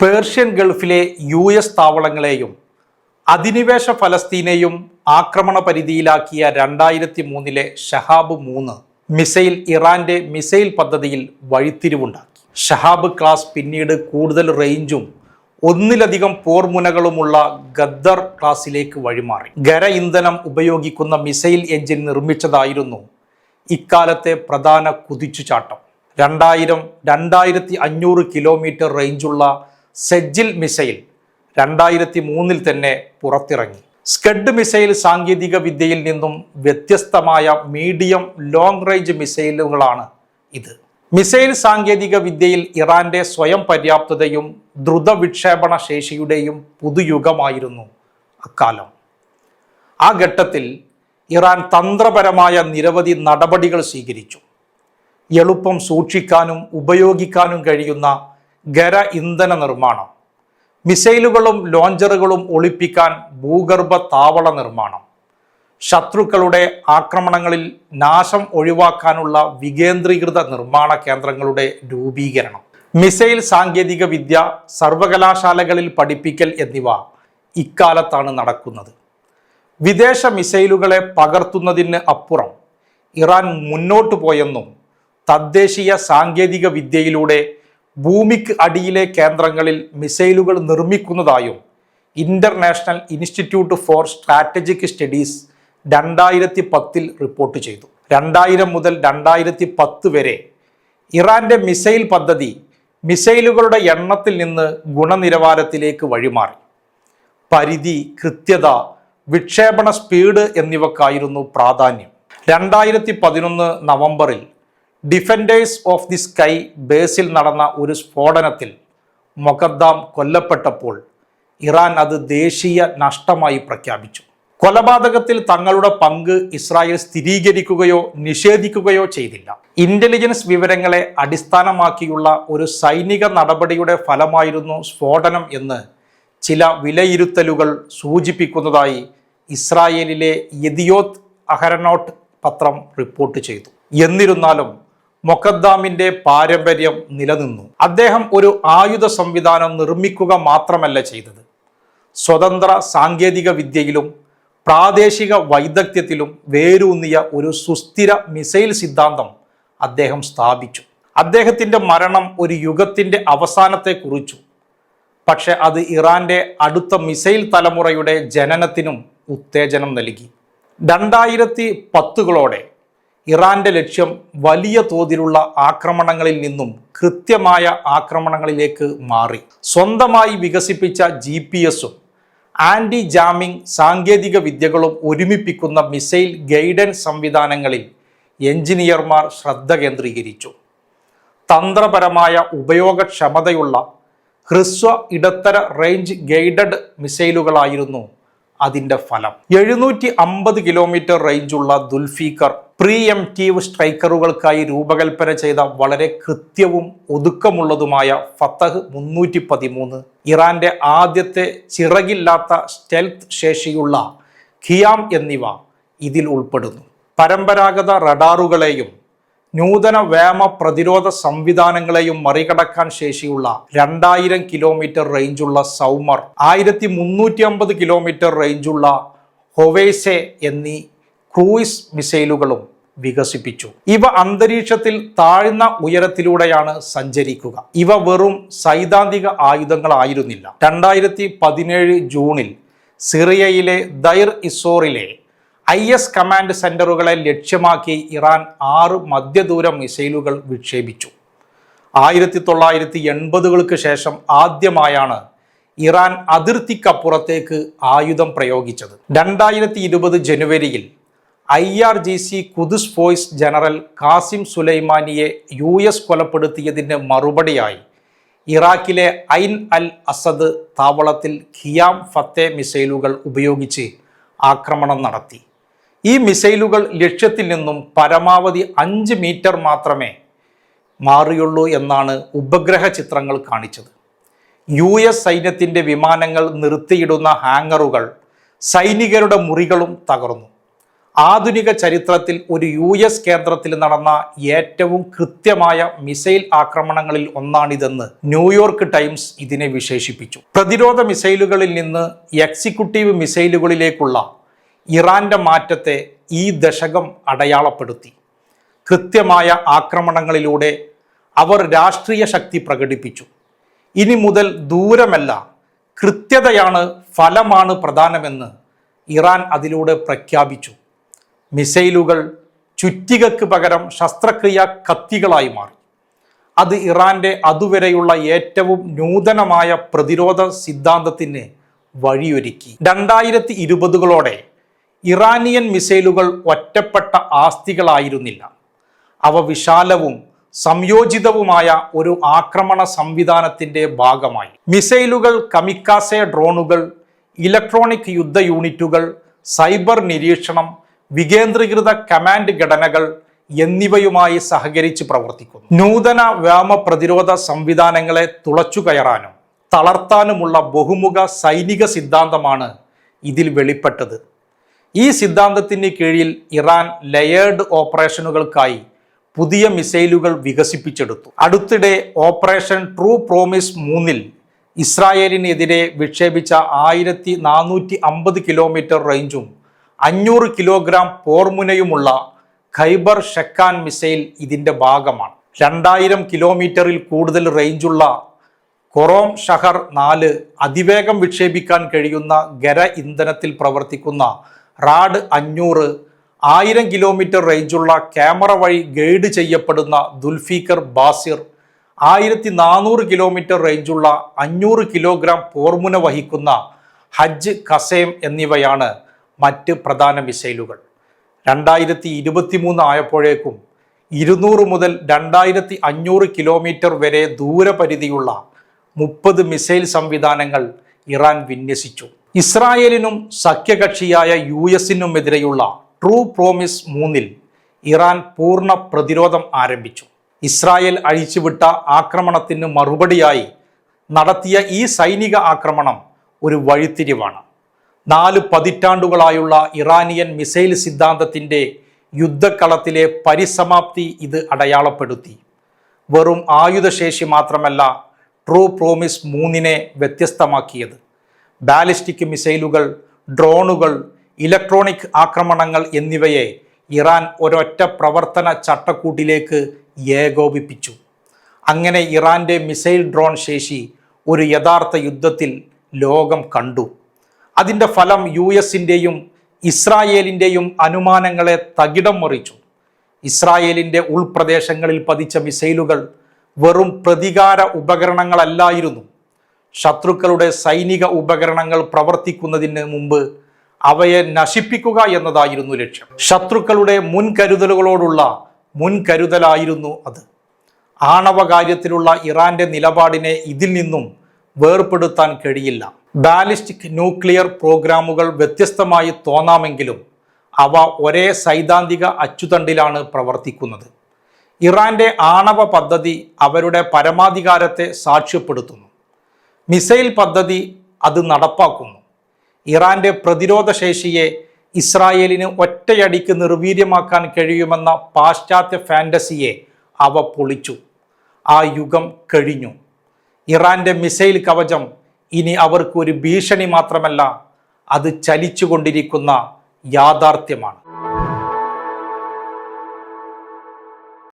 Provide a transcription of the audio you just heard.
Persian ഗൾഫിലെ U S താവളങ്ങളെയും അധിനിവേശ ഫലസ്തീനെയും ആക്രമണ പരിധിയിലാക്കിയ രണ്ടായിരത്തി മൂന്നിലെ ഷഹാബ് മൂന്ന് മിസൈൽ ഇറാന്റെ മിസൈൽ പദ്ധതിയിൽ വഴിത്തിരിവുണ്ടാക്കി. ഷഹാബ് ക്ലാസ് പിന്നീട് കൂടുതൽ റേഞ്ചും ഒന്നിലധികം പോർമുനകളുമുള്ള ഗദ്ദർ ക്ലാസിലേക്ക് വഴിമാറി. ഖര ഇന്ധനം ഉപയോഗിക്കുന്ന മിസൈൽ എഞ്ചിൻ നിർമ്മിച്ചതായിരുന്നു ഇക്കാലത്തെ പ്രധാന കുതിച്ചുചാട്ടം. രണ്ടായിരം രണ്ടായിരത്തി അഞ്ഞൂറ് കിലോമീറ്റർ റേഞ്ചുള്ള സെജ്ജിൽ മിസൈൽ രണ്ടായിരത്തി മൂന്നിൽ തന്നെ പുറത്തിറങ്ങി. സ്കഡ് മിസൈൽ സാങ്കേതിക വിദ്യയിൽ നിന്നും വ്യത്യസ്തമായ മീഡിയം ലോങ് റേഞ്ച് മിസൈലുകളാണ് ഇത്. മിസൈൽ സാങ്കേതിക വിദ്യയിൽ ഇറാന്റെ സ്വയം പര്യാപ്തതയും ദ്രുത വിക്ഷേപണ ശേഷിയുടെയും പുതുയുഗമായിരുന്നു അക്കാലം. ആ ഘട്ടത്തിൽ ഇറാൻ തന്ത്രപരമായ നിരവധി നടപടികൾ സ്വീകരിച്ചു. എളുപ്പം സൂക്ഷിക്കാനും ഉപയോഗിക്കാനും കഴിയുന്ന ഖര ഇന്ധന നിർമ്മാണം. മിസൈലുകളും ലോഞ്ചറുകളും ഒളിപ്പിക്കാൻ ഭൂഗർഭ താവള നിർമ്മാണം. ശത്രുക്കളുടെ ആക്രമണങ്ങളിൽ നാശം ഒഴിവാക്കാനുള്ള വികേന്ദ്രീകൃത നിർമ്മാണ കേന്ദ്രങ്ങളുടെ രൂപീകരണം. മിസൈൽ സാങ്കേതിക വിദ്യ സർവകലാശാലകളിൽ പഠിപ്പിക്കൽ എന്നിവ ഇക്കാലത്താണ് നടക്കുന്നത്. വിദേശ മിസൈലുകളെ പകർത്തുന്നതിന് അപ്പുറം ഇറാൻ മുന്നോട്ടു പോയെന്നും തദ്ദേശീയ സാങ്കേതിക വിദ്യയിലൂടെ ഭൂമിക്ക് അടിയിലെ കേന്ദ്രങ്ങളിൽ മിസൈലുകൾ നിർമ്മിക്കുന്നതായും international institute for strategic studies രണ്ടായിരത്തി പത്തിൽ റിപ്പോർട്ട് ചെയ്തു. രണ്ടായിരം മുതൽ രണ്ടായിരത്തി പത്ത് വരെ ഇറാന്റെ മിസൈൽ പദ്ധതി മിസൈലുകളുടെ എണ്ണത്തിൽ നിന്ന് ഗുണനിലവാരത്തിലേക്ക് വഴിമാറി. പരിധി കൃത്യത വിക്ഷേപണ സ്പീഡ് എന്നിവക്കായിരുന്നു പ്രാധാന്യം. രണ്ടായിരത്തി പതിനൊന്ന് നവംബറിൽ ഡിഫൻഡേഴ്സ് ഓഫ് ദി സ്കൈ ബേസിൽ നടന്ന ഒരു സ്ഫോടനത്തിൽ മൊക്കദ്ദാം കൊല്ലപ്പെട്ടപ്പോൾ ഇറാൻ അത് ദേശീയ നഷ്ടമായി പ്രഖ്യാപിച്ചു. കൊലപാതകത്തിൽ തങ്ങളുടെ പങ്ക് ഇസ്രായേൽ സ്ഥിരീകരിക്കുകയോ നിഷേധിക്കുകയോ ചെയ്തില്ല. ഇന്റലിജൻസ് വിവരങ്ങളെ അടിസ്ഥാനമാക്കിയുള്ള ഒരു സൈനിക നടപടിയുടെ ഫലമായിരുന്നു സ്ഫോടനം എന്ന് ചില വിലയിരുത്തലുകൾ സൂചിപ്പിക്കുന്നതായി ഇസ്രായേലിലെ യദിയോത്ത് അഹരനോട്ട് പത്രം റിപ്പോർട്ട് ചെയ്തു. എന്നിരുന്നാലും മൊക്കദ്ദാമിന്റെ പാരമ്പര്യം നിലനിന്നു. അദ്ദേഹം ഒരു ആയുധ സംവിധാനം നിർമ്മിക്കുക മാത്രമല്ല ചെയ്തത്. സ്വതന്ത്ര സാങ്കേതിക വിദ്യയിലും പ്രാദേശിക വൈദഗ്ധ്യത്തിലും വേരൂന്നിയ ഒരു സുസ്ഥിര മിസൈൽ സിദ്ധാന്തം അദ്ദേഹം സ്ഥാപിച്ചു. അദ്ദേഹത്തിന്റെ മരണം ഒരു യുഗത്തിന്റെ അവസാനത്തെ കുറിച്ചു പക്ഷെ അത് ഇറാന്റെ അടുത്ത മിസൈൽ തലമുറയുടെ ജനനത്തിനും ഉത്തേജനം നൽകി. രണ്ടായിരത്തി പത്തുകളോടെ ഇറാന്റെ ലക്ഷ്യം വലിയ തോതിലുള്ള ആക്രമണങ്ങളിൽ നിന്നും കൃത്യമായ ആക്രമണങ്ങളിലേക്ക് മാറി. സ്വന്തമായി വികസിപ്പിച്ച ജി പി എസും ആന്റി ജാമിംഗ് സാങ്കേതിക വിദ്യകളും ഒരുമിപ്പിക്കുന്ന മിസൈൽ ഗൈഡൻസ് സംവിധാനങ്ങളിൽ എഞ്ചിനീയർമാർ ശ്രദ്ധ കേന്ദ്രീകരിച്ചു. തന്ത്രപരമായ ഉപയോഗക്ഷമതയുള്ള ഹ്രസ്വ ഇടത്തര റേഞ്ച് ഗൈഡഡ് മിസൈലുകളായിരുന്നു അതിന്റെ ഫലം. എഴുന്നൂറ്റി അമ്പത് കിലോമീറ്റർ റേഞ്ചുള്ള ദുൽഫീക്കർ പ്രീ എംറ്റീവ് സ്ട്രൈക്കറുകൾക്കായി രൂപകൽപ്പന ചെയ്ത വളരെ കൃത്യവും ഒതുക്കമുള്ളതുമായ ഫത്തഹ് മുന്നൂറ്റി പതിമൂന്ന് ഇറാന്റെ ആദ്യത്തെ ചിറകില്ലാത്ത സ്റ്റെൽത്ത് ശേഷിയുള്ള ഖിയാം എന്നിവ ഇതിൽ ഉൾപ്പെടുന്നു. പരമ്പരാഗത റഡാറുകളെയും നൂതന വേമ പ്രതിരോധ സംവിധാനങ്ങളെയും മറികടക്കാൻ ശേഷിയുള്ള രണ്ടായിരം കിലോമീറ്റർ റേഞ്ചുള്ള സൗമർ ആയിരത്തി മുന്നൂറ്റി അമ്പത് കിലോമീറ്റർ റേഞ്ചുള്ള ഹൊവേസെ എന്നീ ക്രൂയിസ് മിസൈലുകളും വികസിപ്പിച്ചു. ഇവ അന്തരീക്ഷത്തിൽ താഴ്ന്ന ഉയരത്തിലൂടെയാണ് സഞ്ചരിക്കുക. ഇവ വെറും സൈദ്ധാന്തിക ആയുധങ്ങളായിരുന്നില്ല. രണ്ടായിരത്തി പതിനേഴ് ജൂണിൽ സിറിയയിലെ ദൈർ ഇസോറിലെ ഐ എസ് കമാൻഡ് സെന്ററുകളെ ലക്ഷ്യമാക്കി ഇറാൻ ആറ് മധ്യദൂര മിസൈലുകൾ വിക്ഷേപിച്ചു. ആയിരത്തി തൊള്ളായിരത്തി എൺപതുകൾക്ക് ശേഷം ആദ്യമായാണ് ഇറാൻ അതിർത്തിക്കപ്പുറത്തേക്ക് ആയുധം പ്രയോഗിച്ചത്. രണ്ടായിരത്തി ഇരുപത് ജനുവരിയിൽ I R G C Quds force general Qasem സുലൈമാനിയെ U S കൊലപ്പെടുത്തിയതിന് മറുപടിയായി. ഇറാഖിലെ ഐൻ അൽ അസദ് താവളത്തിൽ ഖിയാം ഫത്തെ മിസൈലുകൾ ഉപയോഗിച്ച് ആക്രമണം നടത്തി. ഈ മിസൈലുകൾ ലക്ഷ്യത്തിൽ നിന്നും പരമാവധി അഞ്ച് മീറ്റർ മാത്രമേ മാറിയുള്ളൂ എന്നാണ് ഉപഗ്രഹ ചിത്രങ്ങൾ കാണിച്ചത്. യു എസ് സൈന്യത്തിന്റെ വിമാനങ്ങൾ നിർത്തിയിടുന്ന ഹാങ്ങറുകൾ സൈനികരുടെ മുറികളും തകർന്നു. ആധുനിക ചരിത്രത്തിൽ ഒരു യു എസ് കേന്ദ്രത്തിൽ നടന്ന ഏറ്റവും കൃത്യമായ മിസൈൽ ആക്രമണങ്ങളിൽ ഒന്നാണിതെന്ന് ന്യൂയോർക്ക് ടൈംസ് ഇതിനെ വിശേഷിപ്പിച്ചു. പ്രതിരോധ മിസൈലുകളിൽ നിന്ന് എക്സിക്യൂട്ടീവ് മിസൈലുകളിലേക്കുള്ള ഇറാന്റെ മാറ്റത്തെ ഈ ദശകം അടയാളപ്പെടുത്തി. കൃത്യമായ ആക്രമണങ്ങളിലൂടെ അവർ രാഷ്ട്രീയ ശക്തി പ്രകടിപ്പിച്ചു. ഇനി മുതൽ ദൂരമല്ല കൃത്യതയാണ് ഫലമാണ് പ്രധാനമെന്ന് ഇറാൻ അതിലൂടെ പ്രഖ്യാപിച്ചു. മിസൈലുകൾ ചുറ്റികക്ക് പകരം ശസ്ത്രക്രിയ കത്തികളായി മാറി. അത് ഇറാന്റെ അതുവരെയുള്ള ഏറ്റവും നൂതനമായ പ്രതിരോധ സിദ്ധാന്തത്തിന് വഴിയൊരുക്കി. രണ്ടായിരത്തി ഇരുപതുകളോടെ ഇറാനിയൻ മിസൈലുകൾ ഒറ്റപ്പെട്ട ആസ്തികളായിരുന്നില്ല. അവ വിശാലവും സംയോജിതവുമായ ഒരു ആക്രമണ സംവിധാനത്തിന്റെ ഭാഗമായി. മിസൈലുകൾ കമിക്കാസെ ഡ്രോണുകൾ ഇലക്ട്രോണിക് യുദ്ധ യൂണിറ്റുകൾ സൈബർ നിരീക്ഷണം വികേന്ദ്രീകൃത കമാൻഡ് ഘടനകൾ എന്നിവയുമായി സഹകരിച്ച് പ്രവർത്തിക്കുന്നു. നൂതന വ്യോമ പ്രതിരോധ സംവിധാനങ്ങളെ തുളച്ചു കയറാനും തളർത്താനുമുള്ള ബഹുമുഖ സൈനിക സിദ്ധാന്തമാണ് ഇതിൽ വെളിപ്പെട്ടത്. ഈ സിദ്ധാന്തത്തിന് കീഴിൽ ഇറാൻ ലെയേർഡ് ഓപ്പറേഷനുകൾക്കായി പുതിയ മിസൈലുകൾ വികസിപ്പിച്ചെടുത്തു. അടുത്തിടെ ഓപ്പറേഷൻ ട്രൂ പ്രോമിസ് മൂന്നിൽ ഇസ്രായേലിനെതിരെ വിക്ഷേപിച്ച ആയിരത്തി നാനൂറ്റി അമ്പത് കിലോമീറ്റർ റേഞ്ചും അഞ്ഞൂറ് കിലോഗ്രാം പോർമുനയുമുള്ള ഖൈബർ ഷെക്കാൻ മിസൈൽ ഇതിന്റെ ഭാഗമാണ്. രണ്ടായിരം കിലോമീറ്ററിൽ കൂടുതൽ റേഞ്ചുള്ള കൊറോം ഷഹർ നാല് അതിവേഗം വിക്ഷേപിക്കാൻ കഴിയുന്ന ഖര ഇന്ധനത്തിൽ പ്രവർത്തിക്കുന്ന റാഡ് അഞ്ഞൂറ് ആയിരം കിലോമീറ്റർ റേഞ്ചുള്ള ക്യാമറ വഴി ഗൈഡ് ചെയ്യപ്പെടുന്ന ദുൽഫീക്കർ ബാസിർ ആയിരത്തി നാനൂറ് കിലോമീറ്റർ റേഞ്ചുള്ള അഞ്ഞൂറ് കിലോഗ്രാം പോർമുന വഹിക്കുന്ന ഹജ്ജ് കസേം എന്നിവയാണ് മറ്റ് പ്രധാന മിസൈലുകൾ. രണ്ടായിരത്തി ഇരുപത്തി മൂന്ന് ആയപ്പോഴേക്കും ഇരുന്നൂറ് മുതൽ രണ്ടായിരത്തി അഞ്ഞൂറ് കിലോമീറ്റർ വരെ ദൂരപരിധിയുള്ള മുപ്പത് മിസൈൽ സംവിധാനങ്ങൾ ഇറാൻ വിന്യസിച്ചു. ഇസ്രായേലിനും സഖ്യകക്ഷിയായ യു എസിനുമെതിരെയുള്ള ട്രൂ പ്രോമിസ് മൂന്നിൽ ഇറാൻ പൂർണ പ്രതിരോധം ആരംഭിച്ചു. ഇസ്രായേൽ അഴിച്ചുവിട്ട ആക്രമണത്തിന് മറുപടിയായി നടത്തിയ ഈ സൈനിക ആക്രമണം ഒരു വഴിത്തിരിവാണ്. നാല് പതിറ്റാണ്ടുകളായുള്ള ഇറാനിയൻ മിസൈൽ സിദ്ധാന്തത്തിന്റെ യുദ്ധക്കളത്തിലെ പരിസമാപ്തി ഇത് അടയാളപ്പെടുത്തി. വെറും ആയുധശേഷി മാത്രമല്ല ട്രൂ പ്രോമിസ് മൂന്നിനെ വ്യത്യസ്തമാക്കിയത്. ബാലിസ്റ്റിക് മിസൈലുകൾ ഡ്രോണുകൾ ഇലക്ട്രോണിക് ആക്രമണങ്ങൾ എന്നിവയെ ഇറാൻ ഒരൊറ്റ പ്രവർത്തന ചട്ടക്കൂട്ടിലേക്ക് ഏകോപിപ്പിച്ചു. അങ്ങനെ ഇറാന്റെ മിസൈൽ ഡ്രോൺ ശേഷി ഒരു യഥാർത്ഥ യുദ്ധത്തിൽ ലോകം കണ്ടു. അതിന്റെ ഫലം യു എസിന്റെയും ഇസ്രായേലിന്റെയും അനുമാനങ്ങളെ തകിടം മറിച്ചു. ഇസ്രായേലിന്റെ ഉൾപ്രദേശങ്ങളിൽ പതിച്ച മിസൈലുകൾ വെറും പ്രതികാര ഉപകരണങ്ങളല്ലായിരുന്നു. ശത്രുക്കളുടെ സൈനിക ഉപകരണങ്ങൾ പ്രവർത്തിക്കുന്നതിന് മുമ്പ് അവയെ നശിപ്പിക്കുക എന്നതായിരുന്നു ലക്ഷ്യം. ശത്രുക്കളുടെ മുൻകരുതലുകളോടുള്ള മുൻകരുതലായിരുന്നു അത്. ആണവ കാര്യത്തിലുള്ള ഇറാന്റെ നിലപാടിനെ ഇതിൽ നിന്നും വേർപെടുത്താൻ കഴിയില്ല. ബാലിസ്റ്റിക് ന്യൂക്ലിയർ പ്രോഗ്രാമുകൾ വ്യത്യസ്തമായി തോന്നാമെങ്കിലും അവ ഒരേ സൈദ്ധാന്തിക അച്ചുതണ്ടിലാണ് പ്രവർത്തിക്കുന്നത്. ഇറാന്റെ ആണവ പദ്ധതി അവരുടെ പരമാധികാരത്തെ സാക്ഷ്യപ്പെടുത്തുന്നു. മിസൈൽ പദ്ധതി അത് നടപ്പാക്കുന്നു. ഇറാന്റെ പ്രതിരോധ ശേഷിയെ ഇസ്രായേലിന് ഒറ്റയടിക്ക് നിർവീര്യമാക്കാൻ കഴിയുമെന്ന പാശ്ചാത്യ ഫാന്റസിയെ അവ പൊളിച്ചു. ആ യുഗം കഴിഞ്ഞു. ഇറാന്റെ മിസൈൽ കവചം ഇനി അവർക്ക് ഒരു ഭീഷണി മാത്രമല്ല അത് ചലിച്ചുകൊണ്ടിരിക്കുന്ന യാഥാർത്ഥ്യമാണ്.